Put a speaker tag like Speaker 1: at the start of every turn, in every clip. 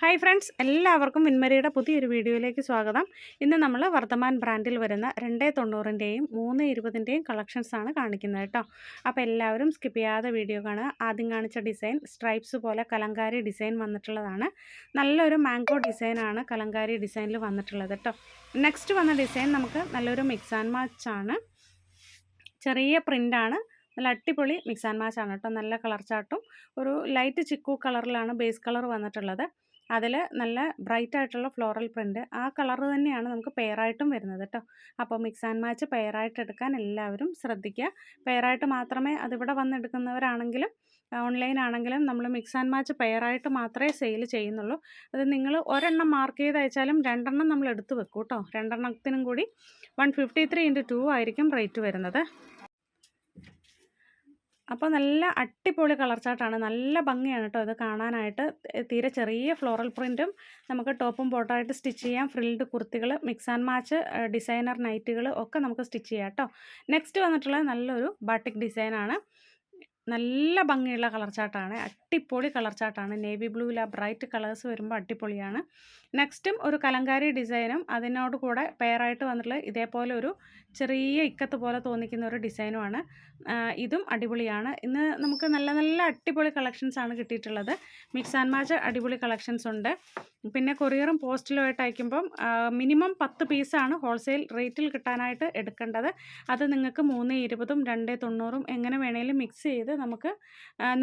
Speaker 1: Hi friends എല്ലാവർക്കും വിൻമരിയുടെ പുതിയൊരു വീഡിയോയിലേക്ക് സ്വാഗതം. ഇന്ന് നമ്മൾ വർദ്ധമാൻ ബ്രാൻഡിൽ വരുന്ന രണ്ട് തൊണ്ണൂറിന്റെയും മൂന്ന് ഇരുപതിന്റെയും കളക്ഷൻസാണ് കാണിക്കുന്നത് കേട്ടോ അപ്പോൾ എല്ലാവരും സ്കിപ്പ് ചെയ്യാതെ വീഡിയോ കാണുക. ആദ്യം കാണിച്ച ഡിസൈൻ സ്ട്രൈപ്സ് പോലെ കലങ്കാരി ഡിസൈൻ വന്നിട്ടുള്ളതാണ്. നല്ലൊരു മാംഗോ ഡിസൈനാണ് കലങ്കാരി ഡിസൈനിൽ വന്നിട്ടുള്ളത് കേട്ടോ നെക്സ്റ്റ് വന്ന ഡിസൈൻ നമുക്ക് നല്ലൊരു മിക്സ് ആൻഡ് മാച്ച് ആണ്. ചെറിയ പ്രിന്റാണ് നല്ല അടിപൊളി മിക്സ് ആൻഡ് മാച്ച് ആണ് കേട്ടോ നല്ല കളർ ചാട്ടും ഒരു ലൈറ്റ് ചിക്കു കളറിലാണ് ബേസ് കളർ വന്നിട്ടുള്ളത്. അതിൽ നല്ല ബ്രൈറ്റ് ആയിട്ടുള്ള ഫ്ലോറൽ പ്രിന്റ് ആ കളർ തന്നെയാണ് നമുക്ക് പെയറായിട്ടും വരുന്നത് കേട്ടോ അപ്പോൾ മിക്സ് ആൻഡ് മാച്ച് പെയറായിട്ട് എടുക്കാൻ എല്ലാവരും ശ്രദ്ധിക്കുക. പെയറായിട്ട് മാത്രമേ അതിവിടെ വന്നെടുക്കുന്നവരാണെങ്കിലും ഓൺലൈൻ ആണെങ്കിലും നമ്മൾ മിക്സ് ആൻഡ് മാച്ച് പെയറായിട്ട് മാത്രമേ സെയിൽ ചെയ്യുന്നുള്ളൂ. അത് നിങ്ങൾ ഒരെണ്ണം മാർക്ക് ചെയ്ത് അയച്ചാലും രണ്ടെണ്ണം നമ്മൾ എടുത്ത് വെക്കും കേട്ടോ രണ്ടെണ്ണത്തിനും കൂടി one fifty three into two ആയിരിക്കും റേറ്റ് വരുന്നത്. അപ്പോൾ നല്ല അടിപൊളി കളർ ചാർട്ടാണ് നല്ല ഭംഗിയാണ് കേട്ടോ ഇത് കാണാനായിട്ട്. തീരെ ചെറിയ ഫ്ലോറൽ പ്രിന്റും നമുക്ക് ടോപ്പും ബോട്ടായിട്ട് സ്റ്റിച്ച് ചെയ്യാം. ഫ്രിൽഡ് കുർത്തികൾ മിക്സ് ആൻഡ് മാച്ച് ഡിസൈനർ നൈറ്റുകൾ ഒക്കെ നമുക്ക് സ്റ്റിച്ച് ചെയ്യാം കേട്ടോ നെക്സ്റ്റ് വന്നിട്ടുള്ളത് നല്ലൊരു ബാട്ടിക് ഡിസൈനാണ് നല്ല ഭംഗിയുള്ള കളർ ചാർട്ടാണ്. അടിപൊളി കളർ ചാർട്ടാണ്. നേവി ബ്ലൂവിൽ ആ ബ്രൈറ്റ് കളേഴ്സ് വരുമ്പോൾ അടിപൊളിയാണ്. നെക്സ്റ്റും ഒരു കലങ്കാരി ഡിസൈനും അതിനോട് കൂടെ പെയറായിട്ട് വന്നിട്ടുള്ള ഇതേപോലെ ഒരു ചെറിയ ഇക്കത്ത് പോലെ തോന്നിക്കുന്ന ഒരു ഡിസൈനുമാണ്. ഇതും അടിപൊളിയാണ്. ഇന്ന് നമുക്ക് നല്ല നല്ല അടിപൊളി കളക്ഷൻസാണ് കിട്ടിയിട്ടുള്ളത്. മിക്സ് ആൻഡ് മാച്ച് അടിപൊളി കളക്ഷൻസ് ഉണ്ട്. പിന്നെ കൊറിയറും പോസ്റ്റിലും ആയിട്ട് അയക്കുമ്പം മിനിമം പത്ത് പീസാണ് ഹോൾസെയിൽ റേറ്റിൽ കിട്ടാനായിട്ട് എടുക്കേണ്ടത്. അത് നിങ്ങൾക്ക് മൂന്ന് ഇരുപതും രണ്ട് തൊണ്ണൂറും എങ്ങനെ വേണേലും മിക്സ് ചെയ്ത് നമുക്ക്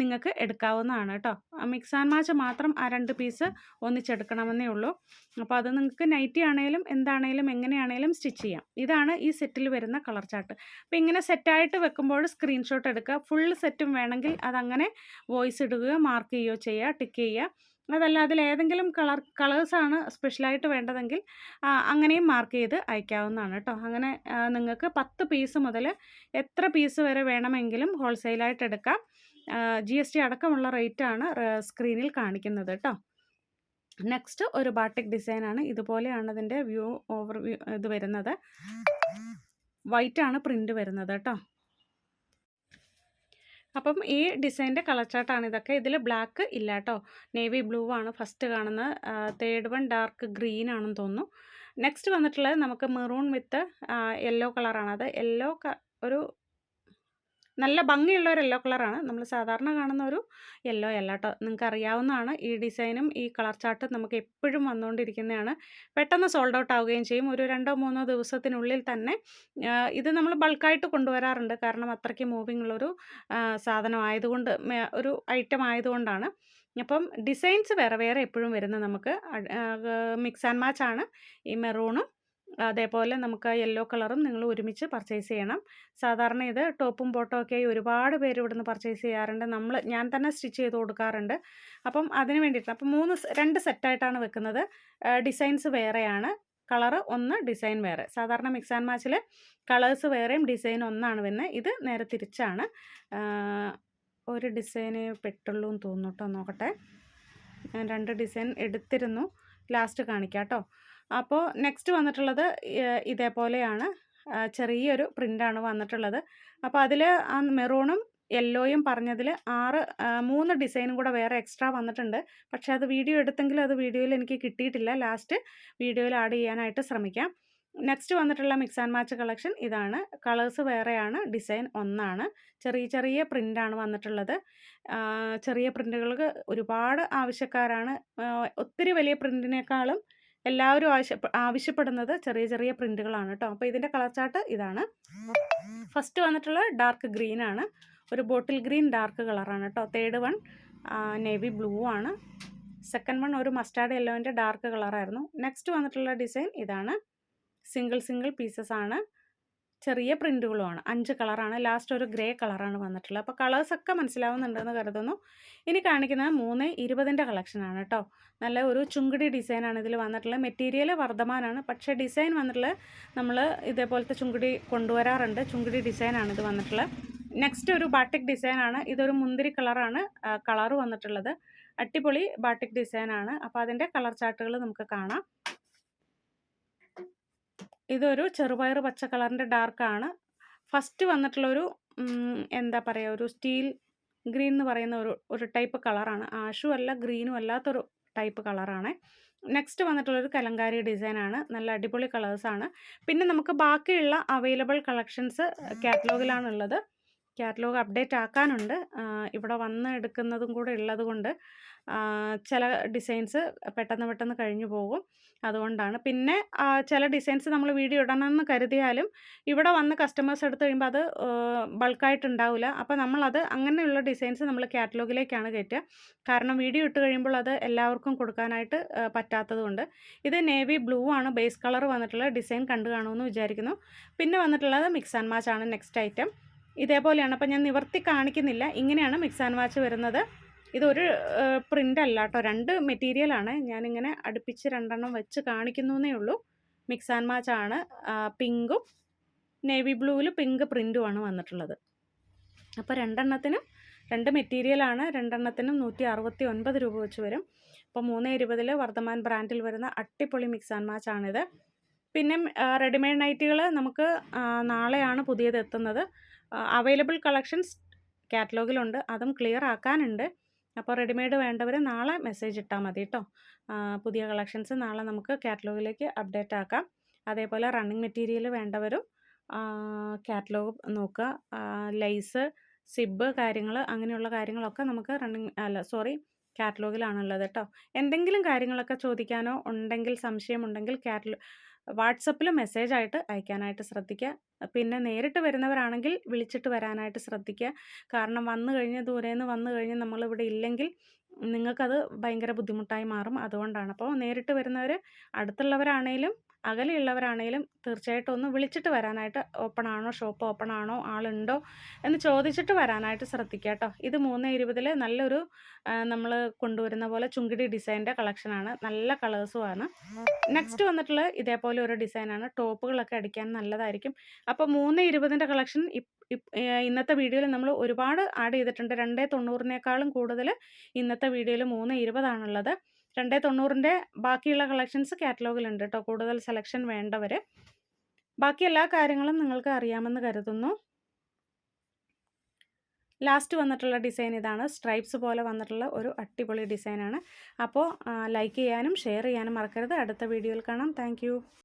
Speaker 1: നിങ്ങൾക്ക് എടുക്കാവുന്നതാണ് കേട്ടോ. മിക്സ് ആൻഡ് മാച്ച് മാത്രം ആ രണ്ട് പീസ് ഒന്നിച്ചെടുക്കണമെന്നേ ഉള്ളൂ. അപ്പോൾ അത് നിങ്ങൾക്ക് നൈറ്റി ആണെങ്കിലും എന്താണേലും എങ്ങനെയാണേലും സ്റ്റിച്ച് ചെയ്യാം. ഇതാണ് ഈ സെറ്റിൽ വരുന്ന കളർ ചാർട്ട്. അപ്പോൾ ഇങ്ങനെ സെറ്റായിട്ട് വെക്കുമ്പോൾ സ്ക്രീൻഷോട്ട് എടുക്കുക. ഫുൾ സെറ്റും വേണമെങ്കിൽ അതങ്ങനെ വോയിസ് ഇടുകയോ മാർക്ക് ചെയ്യുകയോ ചെയ്യുക ടിക്ക് ചെയ്യുക. അതല്ല ഏതെങ്കിലും കളർ കളേഴ്സാണ് സ്പെഷ്യലായിട്ട് വേണ്ടതെങ്കിൽ അങ്ങനെയും മാർക്ക് ചെയ്ത് അയക്കാവുന്നതാണ് കേട്ടോ. അങ്ങനെ നിങ്ങൾക്ക് പത്ത് പീസ് മുതൽ എത്ര പീസ് വരെ വേണമെങ്കിലും ഹോൾസെയിലായിട്ട് എടുക്കാം. ജി എസ് ടി അടക്കമുള്ള റേറ്റാണ് സ്ക്രീനിൽ കാണിക്കുന്നത് കേട്ടോ. നെക്സ്റ്റ് ഒരു ബാട്ടിക് ഡിസൈനാണ്. ഇതുപോലെയാണ് അതിന്റെ വ്യൂ ഓവർ വ്യൂ ഇത് വരുന്നത്. വൈറ്റാണ് ആണ് പ്രിന്റ് വരുന്നത് കേട്ടോ. അപ്പം ഈ ഡിസൈന്റെ കളർ ചാർട്ടാണ് ഇതൊക്കെ. ഇതിൽ ബ്ലാക്ക് ഇല്ല കേട്ടോ. നേവി ബ്ലൂ ആണ് ഫസ്റ്റ് കാണുന്നത് തേർഡ് വൺ ഡാർക്ക് ഗ്രീൻ ആണെന്ന് തോന്നുന്നു. നെക്സ്റ്റ് വന്നിട്ടുള്ളത് നമുക്ക് മെറൂൺ വിത്ത് യെല്ലോ കളറാണ്. അത് യെല്ലോ ഒരു നല്ല ഭംഗിയുള്ള ഒരു യെല്ലോ കളറാണ് നമ്മൾ സാധാരണ കാണുന്ന ഒരു യെല്ലോ അല്ല കേട്ടോ നിങ്ങൾക്ക് അറിയാവുന്നതാണ് ഈ ഡിസൈനും ഈ കളർ ചാർട്ടും നമുക്ക് എപ്പോഴും വന്നുകൊണ്ടിരിക്കുന്നതാണ്. പെട്ടെന്ന് സോൾഡ് ഔട്ട് ആവുകയും ചെയ്യും. ഒരു രണ്ടോ മൂന്നോ ദിവസത്തിനുള്ളിൽ തന്നെ ഇത് നമ്മൾ ബൾക്കായിട്ട് കൊണ്ടുവരാറുണ്ട്. കാരണം അത്രയ്ക്ക് മൂവിങ് ഉള്ളൊരു സാധനം ആയതുകൊണ്ട് ഒരു ഐറ്റം ആയതുകൊണ്ടാണ്. അപ്പം ഡിസൈൻസ് വേറെ വേറെ എപ്പോഴും വരുന്നത് നമുക്ക് മിക്സ് ആൻഡ് മാച്ച് ആണ്. ഈ മെറൂണും അതേപോലെ നമുക്ക് യെല്ലോ കളറും നിങ്ങൾ ഒരുമിച്ച് പർച്ചേസ് ചെയ്യണം. സാധാരണ ഇത് ടോപ്പും ബോട്ടോ ഒക്കെ ഒരുപാട് പേര് ഇവിടുന്ന് പർച്ചേസ് ചെയ്യാറുണ്ട്. നമ്മൾ ഞാൻ തന്നെ സ്റ്റിച്ച് ചെയ്ത് കൊടുക്കാറുണ്ട്. അപ്പം അതിന് വേണ്ടിയിട്ട് അപ്പം മൂന്ന് രണ്ട് സെറ്റായിട്ടാണ് വെക്കുന്നത്. ഡിസൈൻസ് വേറെയാണ്. കളറ് ഒന്ന് ഡിസൈൻ വേറെ. സാധാരണ മിക്സ് ആൻഡ് മാച്ചിൽ കളേഴ്സ് വേറെയും ഡിസൈൻ ഒന്നാണ് വരുന്നത്. ഇത് നേരെ തിരിച്ചാണ്. ഒരു ഡിസൈന് പെട്ടുള്ളൂ എന്ന് തോന്നുന്നു കേട്ടോ. നോക്കട്ടെ. ഞാൻ രണ്ട് ഡിസൈൻ എടുത്തിരുന്നു. ലാസ്റ്റ് കാണിക്കാം കേട്ടോ. അപ്പോൾ നെക്സ്റ്റ് വന്നിട്ടുള്ളത് ഇതേപോലെയാണ്. ചെറിയൊരു പ്രിന്റാണ് വന്നിട്ടുള്ളത്. അപ്പോൾ അതിൽ ആ മെറൂണും യെല്ലോയും പറഞ്ഞതിൽ ആറ് മൂന്ന് ഡിസൈനും കൂടെ വേറെ എക്സ്ട്രാ വന്നിട്ടുണ്ട്. പക്ഷേ അത് വീഡിയോ എടുത്തെങ്കിലും അത് വീഡിയോയിൽ എനിക്ക് കിട്ടിയിട്ടില്ല. ലാസ്റ്റ് വീഡിയോയിൽ ആഡ് ചെയ്യാനായിട്ട് ശ്രമിക്കാം. നെക്സ്റ്റ് വന്നിട്ടുള്ള മിക്സ് ആൻഡ് മാച്ച് കളക്ഷൻ ഇതാണ്. കളേഴ്സ് വേറെയാണ് ഡിസൈൻ ഒന്നാണ്. ചെറിയ ചെറിയ പ്രിന്റാണ് വന്നിട്ടുള്ളത്. ചെറിയ പ്രിന്റുകൾക്ക് ഒരുപാട് ആവശ്യക്കാരാണ്. ഒത്തിരി വലിയ പ്രിന്റിനേക്കാളും എല്ലാവരും ആവശ്യ ആവശ്യപ്പെടുന്നത് ചെറിയ ചെറിയ പ്രിന്റുകളാണ് കേട്ടോ അപ്പോൾ ഇതിന്റെ കളർ ചാർട്ട് ഇതാണ്. ഫസ്റ്റ് വന്നിട്ടുള്ള ഡാർക്ക് ഗ്രീൻ ആണ്. ഒരു ബോട്ടിൽ ഗ്രീൻ ഡാർക്ക് കളറാണ് കേട്ടോ തേർഡ് വൺ നേവി ബ്ലൂ ആണ്. സെക്കൻഡ് വൺ ഒരു മസ്റ്റാർഡ് യെല്ലോന്റെ ഡാർക്ക് കളറായിരുന്നു നെക്സ്റ്റ് വന്നിട്ടുള്ള ഡിസൈൻ ഇതാണ്. സിംഗിൾ സിംഗിൾ പീസസ് ആണ്. ചെറിയ പ്രിന്റുകളുമാണ് അഞ്ച് കളറാണ്. ലാസ്റ്റ് ഒരു ഗ്രേ കളറാണ് വന്നിട്ടുള്ളത്. അപ്പോൾ കളേഴ്സൊക്കെ മനസ്സിലാവുന്നുണ്ടെന്ന് കരുതുന്നു. ഇനി കാണിക്കുന്നത് മൂന്ന് ഇരുപതിന്റെ കളക്ഷനാണ് കേട്ടോ നല്ല ഒരു ചുങ്കിടി ഡിസൈനാണ് ഇതിൽ വന്നിട്ടുള്ളത്. മെറ്റീരിയൽ വർദ്ധമാനാണ്. പക്ഷേ ഡിസൈൻ വന്നിട്ടുള്ളത് നമ്മൾ ഇതേപോലത്തെ ചുങ്കിടി കൊണ്ടുവരാറുണ്ട്. ചുങ്കിടി ഡിസൈനാണ് ഇത് വന്നിട്ടുള്ളത്. നെക്സ്റ്റ് ഒരു ബാട്ടിക് ഡിസൈനാണ് ഇതൊരു മുന്തിരി കളറാണ് കളർ വന്നിട്ടുള്ളത്. അടിപൊളി ബാട്ടിക് ഡിസൈനാണ് അപ്പോൾ അതിന്റെ കളർ ചാർട്ടുകൾ നമുക്ക് കാണാം. ഇതൊരു ചെറുപയർ പച്ച കളറിന്റെ ഡാർക്കാണ്. ഫസ്റ്റ് വന്നിട്ടുള്ളൊരു എന്താ പറയുക ഒരു സ്റ്റീൽ ഗ്രീൻ എന്ന് പറയുന്ന ഒരു ഒരു ടൈപ്പ് കളറാണ്. ആഷും അല്ല ഗ്രീനും അല്ലാത്തൊരു ടൈപ്പ് കളറാണ്. നെക്സ്റ്റ് വന്നിട്ടുള്ളൊരു കലങ്കാരി ഡിസൈനാണ്. നല്ല അടിപൊളി കളേഴ്സാണ്. പിന്നെ നമുക്ക് ബാക്കിയുള്ള അവൈലബിൾ കളക്ഷൻസ് കാറ്റലോഗിലാണുള്ളത്. കാറ്റലോഗ് അപ്ഡേറ്റ് ആക്കാനുണ്ട്. ഇവിടെ വന്ന് എടുക്കുന്നതും കൂടെ ഉള്ളത് കൊണ്ട് ചില ഡിസൈൻസ് പെട്ടെന്ന് പെട്ടെന്ന് കഴിഞ്ഞു പോകും. അതുകൊണ്ടാണ്. പിന്നെ ചില ഡിസൈൻസ് നമ്മൾ വീഡിയോ ഇടണമെന്ന് കരുതിയാലും ഇവിടെ വന്ന് കസ്റ്റമേഴ്സ് എടുത്ത് കഴിയുമ്പോൾ അത് ബൾക്കായിട്ട് ഉണ്ടാവില്ല അപ്പോൾ നമ്മളത് അങ്ങനെയുള്ള ഡിസൈൻസ് നമ്മൾ കാറ്റലോഗിലേക്കാണ് കയറ്റുക. കാരണം വീഡിയോ ഇട്ട് കഴിയുമ്പോൾ അത് എല്ലാവർക്കും കൊടുക്കാനായിട്ട് പറ്റാത്തതുകൊണ്ട് ഇത് നേവി ബ്ലൂ ആണ്. ബേസ് കളർ വന്നിട്ടുള്ള ഡിസൈൻ കണ്ടു കാണുമെന്ന് വിചാരിക്കുന്നു. പിന്നെ വന്നിട്ടുള്ളത് മിക്സ് ആൻഡ് മാച്ച് ആണ് നെക്സ്റ്റ് ഐറ്റം. ഇതേപോലെയാണ്. അപ്പോൾ ഞാൻ നിവർത്തി കാണിക്കുന്നില്ല. ഇങ്ങനെയാണ് മിക്സ് ആൻഡ് വാച്ച് വരുന്നത്. ഇതൊരു പ്രിന്റ് അല്ല കേട്ടോ. രണ്ട് മെറ്റീരിയലാണ് ഞാനിങ്ങനെ അടുപ്പിച്ച് രണ്ടെണ്ണം വെച്ച് കാണിക്കുന്നു കാണിക്കുന്നേ ഉള്ളൂ. മിക്സ് ആൻഡ് മാച്ച് ആണ്. പിങ്കും നേവി ബ്ലൂവിൽ പിങ്ക് പ്രിന്റുമാണ് വന്നിട്ടുള്ളത്. അപ്പോൾ രണ്ടെണ്ണത്തിനും രണ്ട് മെറ്റീരിയലാണ് രണ്ടെണ്ണത്തിനും നൂറ്റി അറുപത്തി ഒൻപത് രൂപ വെച്ച് വരും. അപ്പോൾ മൂന്ന് ഇരുപതിൽ വർദ്ധമാൻ ബ്രാൻഡിൽ വരുന്ന അട്ടിപ്പൊളി മിക്സ് ആൻഡ് മാച്ച് ആണിത്. പിന്നെ റെഡിമെയ്ഡ് നൈറ്റുകൾ നമുക്ക് നാളെയാണ് പുതിയത് എത്തുന്നത്. അവൈലബിൾ കളക്ഷൻസ് കാറ്റലോഗിലുണ്ട്. അതും ക്ലിയർ ആക്കാനുണ്ട്. അപ്പോൾ റെഡിമെയ്ഡ് വേണ്ടവർ നാളെ മെസ്സേജ് ഇട്ടാൽ മതി കേട്ടോ പുതിയ കളക്ഷൻസ് നാളെ നമുക്ക് കാറ്റലോഗിലേക്ക് അപ്ഡേറ്റ് ആക്കാം. അതേപോലെ റണ്ണിങ് മെറ്റീരിയൽ വേണ്ടവരും കാറ്റലോഗ് നോക്കുക ലൈസ് സിബ് കാര്യങ്ങൾ അങ്ങനെയുള്ള കാര്യങ്ങളൊക്കെ നമുക്ക് റണ്ണിങ് അല്ല സോറി കാറ്റലോഗിലാണുള്ളത് കേട്ടോ എന്തെങ്കിലും കാര്യങ്ങളൊക്കെ ചോദിക്കാനോ ഉണ്ടെങ്കിൽ സംശയമുണ്ടെങ്കിൽ കാറ്റലോ വാട്സപ്പിൽ മെസ്സേജായിട്ട് അയക്കാനായിട്ട് ശ്രദ്ധിക്കുക. പിന്നെ നേരിട്ട് വരുന്നവരാണെങ്കിൽ വിളിച്ചിട്ട് വരാനായിട്ട് ശ്രദ്ധിക്കുക. കാരണം വന്നു കഴിഞ്ഞ് ദൂരെ നിന്ന് വന്നു കഴിഞ്ഞ് നമ്മളിവിടെ ഇല്ലെങ്കിൽ നിങ്ങൾക്കത് ഭയങ്കര ബുദ്ധിമുട്ടായി മാറും. അതുകൊണ്ടാണ്. അപ്പോൾ നേരിട്ട് വരുന്നവർ അടുത്തുള്ളവരാണേലും അകലെയുള്ളവരാണേലും തീർച്ചയായിട്ടും ഒന്ന് വിളിച്ചിട്ട് വരാനായിട്ട് ഓപ്പൺ ആണോ ഷോപ്പ് ഓപ്പൺ ആണോ ആളുണ്ടോ എന്ന് ചോദിച്ചിട്ട് വരാനായിട്ട് ശ്രദ്ധിക്കുക കേട്ടോ. ഇത് മൂന്ന് ഇരുപതിൽ നല്ലൊരു നമ്മൾ കൊണ്ടുവരുന്ന പോലെ ചുങ്കിടി ഡിസൈന്റെ കളക്ഷനാണ്. നല്ല കളേഴ്സും ആണ് നെക്സ്റ്റ് വന്നിട്ടുള്ള ഇതേപോലെ ഒരു ഡിസൈനാണ്. ടോപ്പുകളൊക്കെ അടിക്കാൻ നല്ലതായിരിക്കും. അപ്പോൾ മൂന്ന് ഇരുപതിന്റെ കളക്ഷൻ ഇന്നത്തെ വീഡിയോയിൽ നമ്മൾ ഒരുപാട് ആഡ് ചെയ്തിട്ടുണ്ട്. രണ്ടേ തൊണ്ണൂറിനേക്കാളും കൂടുതൽ ഇന്നത്തെ വീഡിയോയിൽ മൂന്ന് ഇരുപതാണുള്ളത്. രണ്ടേ തൊണ്ണൂറിന്റെ ബാക്കിയുള്ള കളക്ഷൻസ് കാറ്റലോഗിലുണ്ട് കേട്ടോ. കൂടുതൽ സെലക്ഷൻ വേണ്ടവർ ബാക്കി എല്ലാ കാര്യങ്ങളും നിങ്ങൾക്ക് അറിയാമെന്ന് കരുതുന്നു. ലാസ്റ്റ് വന്നിട്ടുള്ള ഡിസൈൻ ഇതാണ്. സ്ട്രൈപ്സ് പോലെ വന്നിട്ടുള്ള ഒരു അടിപൊളി ഡിസൈനാണ്. അപ്പോൾ ലൈക്ക് ചെയ്യാനും ഷെയർ ചെയ്യാനും മറക്കരുത്. അടുത്ത വീഡിയോയിൽ കാണാം. താങ്ക്